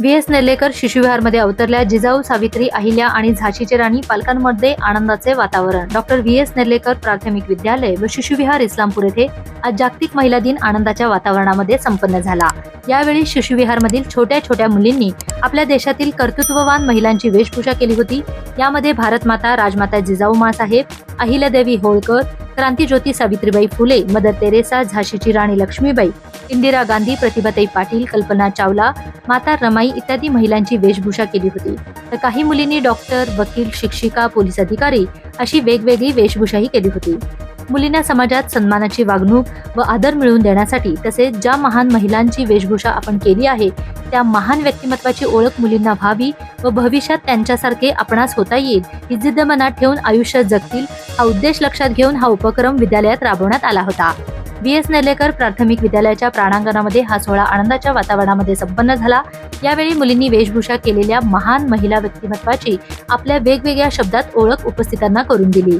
V S Nerlekar शिशुविहारमध्ये अवतरल्या जिजाऊ सावित्री अहिल्या आणि झाशीची राणी पालकांमध्ये आनंदाचे वातावरण. डॉक्टर व्ही एस नेर्लेकर प्राथमिक विद्यालय व शिशुविहार इस्लामपूर येथे आज जागतिक महिला दिन आनंदाच्या वातावरणामध्ये संपन्न झाला. यावेळी शिशुविहारमधील छोट्या छोट्या मुलींनी आपल्या देशातील कर्तृत्ववान महिलांची वेशभूषा केली होती. यामध्ये भारतमाता राजमाता जिजाऊ मासाहेब अहिल्यादेवी होळकर क्रांतीज्योती सावित्रीबाई फुले मदर तेरेसा झाशीची राणी लक्ष्मीबाई इंदिरा गांधी प्रतिभाताई पाटील कल्पना चावला माता रमाई इत्यादी महिलांची वेशभूषा केली होती. तर काही मुलींनी डॉक्टर वकील शिक्षिका पोलीस अधिकारी अशी वेगवेगळी वेशभूषाही केली होती. मुलींना समाजात सन्मानाची वागणूक व आदर मिळवून देण्यासाठी तसेच ज्या महान महिलांची वेशभूषा आपण केली आहे त्या महान व्यक्तिमत्वाची ओळख मुलींना व्हावी व भविष्यात त्यांच्यासारखे आपणास होता येईल ही जिद्द मनात ठेवून आयुष्य जगतील हा उद्देश लक्षात घेऊन हा उपक्रम विद्यालयात राबवण्यात आला होता. बी एस. नेर्लेकर प्राथमिक विद्यालयाच्या प्राणांगणामध्ये हा सोहळा आनंदाच्या वातावरणामध्ये संपन्न झाला. यावेळी मुलींनी वेशभूषा केलेल्या महान महिला व्यक्तिमत्वाची आपल्या वेगवेगळ्या शब्दात ओळख उपस्थितांना करून दिली.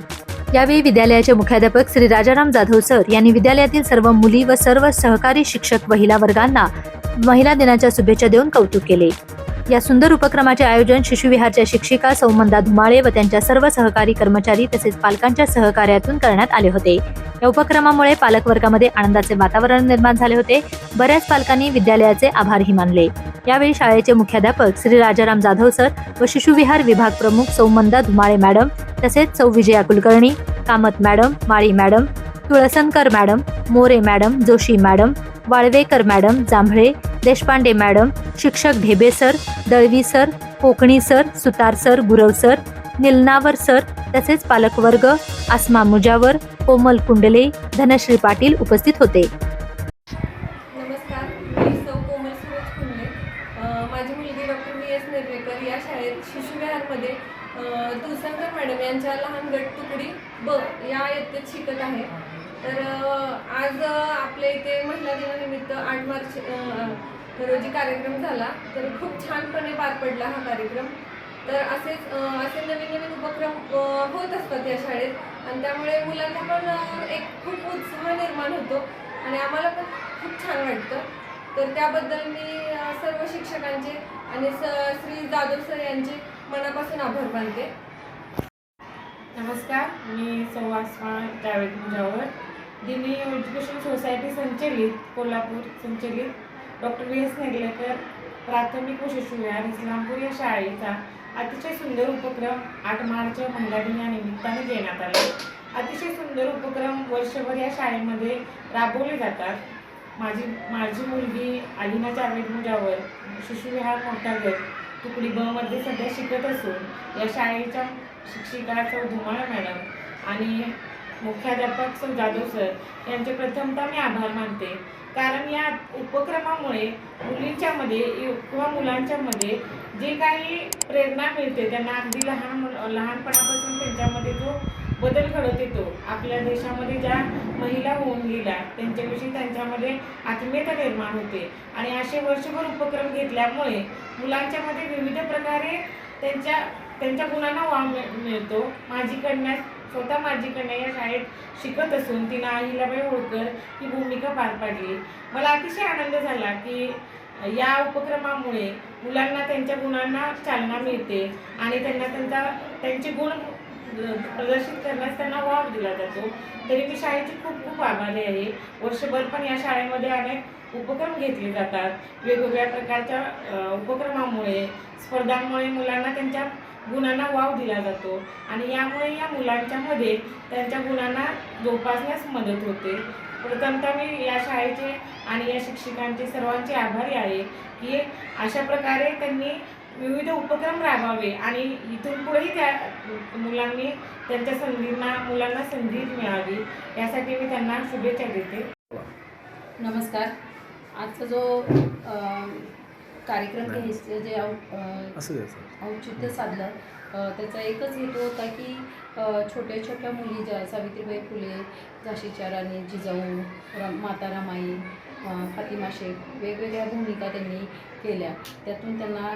यावेळी विद्यालयाचे मुख्याध्यापक श्री राजाराम जाधव सर यांनी विद्यालयातील सर्व मुली व सर्व सहकारी शिक्षक महिला वर्गांना महिला दिनाच्या शुभेच्छा देऊन कौतुक केले. या सुंदर उपक्रमाचे आयोजन शिशुविहारच्या शिक्षिका सौमंदा धुमाळे व त्यांच्या सर्व सहकारी कर्मचारी तसेच पालकांच्या सहकार्यातून करण्यात आले होते. या उपक्रमामुळे पालकवर्गामध्ये आनंदाचे वातावरण निर्माण झाले होते. बऱ्याच पालकांनी विद्यालयाचे आभारही मानले. यावेळी शाळेचे मुख्याध्यापक श्री राजाराम जाधव सर व शिशुविहार विभाग प्रमुख सौमंदा धुमाळे मॅडम तसेच सौ Vijaya Kulkarni Kamat madam Mali madam Tulasankar madam More madam Joshi madam Walvekar madam Jambhale Deshpande madam शिक्षक Dhebe sir Dalvi sir Kokani sir Sutar sir Gurav sir Nilnavar sir तसेच पालकवर्ग आसमा मुजावर कोमल कुंडले धनश्री पाटील उपस्थित होते. नमस्कार मी सौ कोमल सुरेश कुंडले. माझी मुलगी डॉक्टर व्ही एस नेर्वेकर या शाळेत शिशुविहारमध्ये तुळसंकर मॅडम यांच्या लहान गट तुकडी ब या इयत्तेत शिकत आहे. तर आज आपल्या इथे महिला दिनानिमित्त आठ मार्च अ, रोजी कार्यक्रम झाला तर खूप छानपणे पार पडला हा कार्यक्रम. तर असेच असे नवीन नवीन उपक्रम होत असतात या शाळेत. आणि त्यामुळे मुलांना पण एक खूप उत्साह निर्माण होतो आणि आम्हाला पण खूप छान वाटतं. तर त्याबद्दल मी सर्व शिक्षकांचे आणि स श्री जाधव सर यांचे मनापासून आभार मानते. नमस्कार मी सौवासमा जावेद मुजावर दिल्ली एज्युकेशन सोसायटी संचलित कोल्हापूर संचलित. डॉक्टर व्ही एस नेगलेकर प्राथमिक व शिशुविहार इस्लामपूर या शाळेचा अतिशय सुंदर उपक्रम आठ मार्च महिला दिन निमित्ताने देण्यात आला. अतिशय सुंदर उपक्रम वर्षभर या शाळेमध्ये राबवले जातात. माझी माझी मुलगी अलिना जावेद मुजावर शिशुविहार मोठागड तुकडी ब मध्ये सध्या शिकत असून या शाळेच्या शिक्षिका सौ धुमाळ मॅडम आणि मुख्याध्यापक सौ जाधव सर यांचे प्रथमतः मी आभार मानते. कारण या उपक्रमामुळे मुलींच्यामध्ये किंवा मुलांच्यामध्ये जे काही प्रेरणा मिळते त्यांना अगदी लहान लहानपणापासून त्यांच्यामध्ये जो बदल घडत येतो आपल्या देशामध्ये ज्या महिला होऊन गेल्या त्यांच्याविषयी त्यांच्यामध्ये आत्मीयता निर्माण होते. आणि असे वर्षभर उपक्रम घेतल्यामुळे मुलांच्यामध्ये विविध प्रकारे त्यांच्या त्यांच्या गुणांना वाव मिळ- मिळतो. माझी कन्या स्वतः माझी कन्या या शाळेत शिकत असून तिनं अहिल्याबाई होळकर ही भूमिका पार पाडली. मला अतिशय आनंद झाला की या उपक्रमामुळे मुलांना त्यांच्या गुणांना चालना मिळते आणि त्यांना त्यांचा त्यांचे गुण प्रदर्शित करण्यास त्यांना वाव दिला जातो. तरी मी शाळेची खूप खूप आभारी आहे. वर्षभर पण या शाळेमध्ये अनेक उपक्रम घेतले जातात. वेगवेगळ्या प्रकारच्या उपक्रमामुळे स्पर्धांमुळे मुलांना त्यांच्या गुणांना वाव दिला जातो. आणि यामुळे या मुलांच्यामध्ये त्यांच्या गुणांना जोपासण्यास मदत होते. प्रथमतः मी या शाळेचे आणि या शिक्षकांचे सर्वांचे आभारी आहे की अशा प्रकारे त्यांनी विविध उपक्रम राबवावे आणि इथून पुढेही त्या मुलांनी त्यांच्या संधींना मुलांना संधी मिळावी यासाठी मी त्यांना शुभेच्छा देते. नमस्कार. आजचा जो कार्यक्रम जे औचित्य साधलं. त्याचा एकच हेतू होता की छोट्या छोट्या मुली ज्या सावित्रीबाई फुले झाशीच्या राणी जिजाऊ माता रमाई फातिमा शेख वेगवेगळ्या भूमिका त्यांनी केल्या. त्यातून त्यांना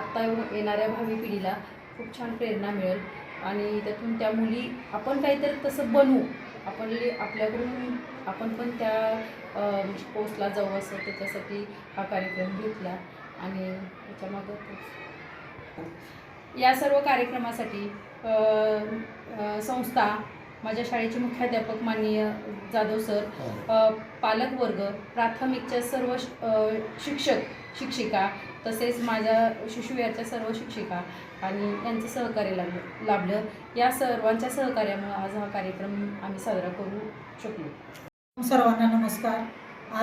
आत्ता येणाऱ्या भावी पिढीला खूप छान प्रेरणा मिळेल. आणि त्यातून त्या मुली आपण काहीतरी तसं बनवू आपण आपल्याकडून आपण पण त्या पोस्टला जाऊ असं त्याच्यासाठी हा कार्यक्रम घेतला. आणि त्याच्यामागं या सर्व कार्यक्रमासाठी संस्था माझ्या शाळेचे मुख्याध्यापक माननीय जाधव सर अ, पालकवर्ग प्राथमिकच्या सर्व शिक्षक शिक्षिका तसेच माझ्या शिशुविहारच्या सर्व शिक्षिका आणि यांचं सहकार्य लाभलं लाभलं. या सर्वांच्या सहकार्यामुळे आज हा कार्यक्रम आम्ही साजरा करू शकलो. सर्वांना नमस्कार.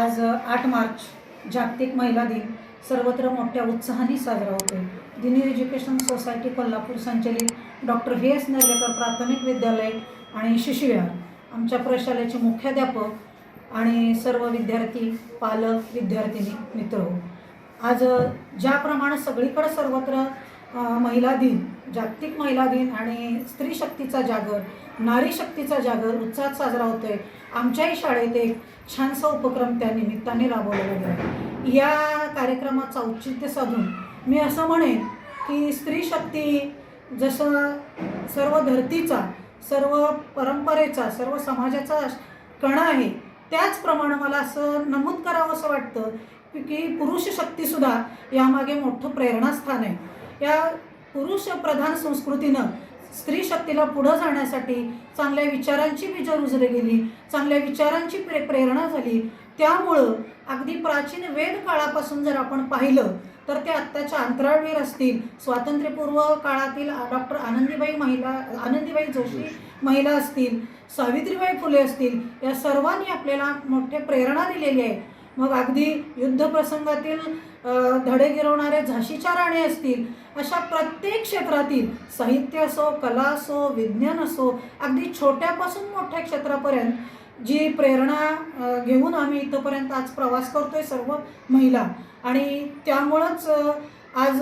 आज आठ मार्च जागतिक महिला दिन. सर्वत्र मोठ्या उत्साहाने साजरा होतो दिनी एज्युकेशन सोसायटी कोल्हापूर संचलित डॉक्टर व्ही एस नर्लेकर प्राथमिक विद्यालय आणि शिशुविहार. आमच्या प्रशालेचे मुख्याध्यापक आणि सर्व विद्यार्थी पालक विद्यार्थिनी मित्र हो. आज ज्याप्रमाणे सगळीकडे सर्वत्र महिला दिन जागतिक महिला दिन आणि स्त्री शक्तीचा जागर नारी शक्तीचा जागर उत्साहात साजरा होतोय. आमच्याही शाळेत एक छानसा उपक्रम त्या निमित्ताने राबवला गेला. या कार्यक्रमाचं औचित्य साधून मी असं म्हणेन की स्त्री शक्ती जसं सर्व धरतीचा सर्व परंपरेचा सर्व समाजाचा कणा आहे त्याचप्रमाणे मला असं नमूद करावं असं वाटतं की- की पुरुष शक्तीसुद्धा यामागे मोठं प्रेरणास्थान आहे. या पुरुष प्रधान संस्कृतीनं स्त्री शक्तीला पुढं जाण्यासाठी चांगल्या विचारांची बीजं रुजली गेली चांगल्या विचारांची प्रे प्रेरणा झाली त्यामुळं अगदी प्राचीन वेद काळापासून जर आपण पाहिलं तर ते आत्ताच्या अंतराळवीर असतील. स्वातंत्र्यपूर्व काळातील डॉक्टर आनंदीबाई महिला आनंदीबाई जोशी महिला असतील सावित्रीबाई फुले असतील या सर्वांनी आपल्याला मोठे प्रेरणा दिलेली आहे. मग अगदी युद्धप्रसंगातील धडे गिरवणारे झाशीच्या राणी असतील अशा प्रत्येक क्षेत्रातील साहित्य असो कला असो विज्ञान असो अगदी छोट्यापासून मोठ्या क्षेत्रापर्यंत जी प्रेरणा घेऊन आम्ही इथंपर्यंत आज प्रवास करतोय सर्व महिला. आणि त्यामुळंच आज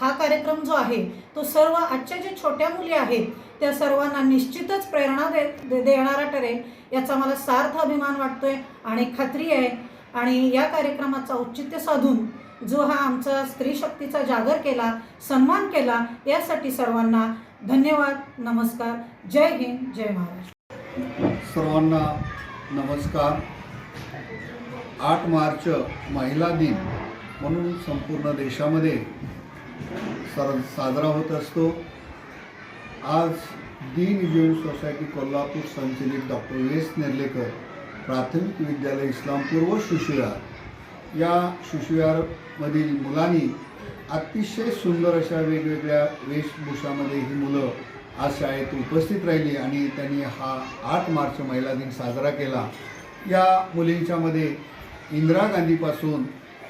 हा कार्यक्रम जो आहे तो सर्व आजच्या ज्या छोट्या मुली आहेत त्या सर्वांना निश्चितच प्रेरणा दे दे- देणारा ठरेल याचा मला सार्थ अभिमान वाटतोय आणि खात्री आहे. आणि या कार्यक्रमाचं औचित्य साधून जो हा आमचा स्त्री शक्तीचा जागर केला सन्मान केला यासाठी सर्वांना धन्यवाद नमस्कार जय हिंद जय महाराष्ट्र. सर्वांना नमस्कार. आठ मार्च महिला दिन म्हणून संपूर्ण देशामध्ये सर साजरा होत असतो. आज दीन जीवन सोसायटी कोल्हापूर संचलित डॉक्टर व्ही एस नेर्लेकर प्राथमिक विद्यालय इस्लामपूर व शिशुविहार या शिशुविहारमधील मुलांनी अतिशय सुंदर अशा वेगवेगळ्या वेशभूषामध्ये ही मुलं आज शाळेत उपस्थित राहिली आणि त्यांनी हा आठ मार्च महिला दिन साजरा केला. या मुलींच्यामध्ये इंदिरा गांधीपासून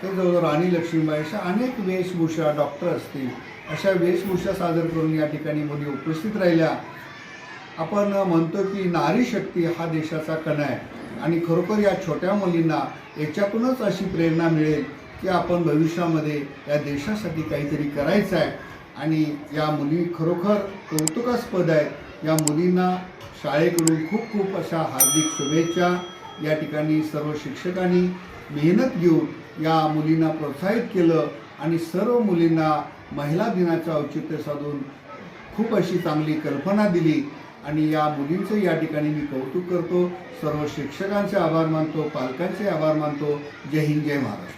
ते जवळजवळ राणी लक्ष्मीबाई अशा अनेक वेशभूषा डॉक्टर असतील अशा वेशभूषा सादर करून या ठिकाणी मुली उपस्थित राहिल्या. आपण म्हणतो की नारी शक्ती हा देशाचा कणा आहे आणि खरोखर या छोट्या मुलींना याच्यातूनच अशी प्रेरणा मिळेल की आपण भविष्यामध्ये या देशासाठी काहीतरी करायचं आहे. आणि या मुली खरोखर कौतुकास्पद आहेत. या मुलींना शाळेकडून खूप खूप अशा हार्दिक शुभेच्छा. या ठिकाणी सर्व शिक्षकांनी मेहनत घेऊन या मुलींना प्रोत्साहित केलं आणि सर्व मुलींना महिला दिनाचं औचित्य साधून खूप अशी चांगली कल्पना दिली. आणि या मुलींचं या ठिकाणी मी कौतुक करतो. सर्व शिक्षकांचे आभार मानतो पालकांचे आभार मानतो. जय हिंद जय महाराष्ट्र.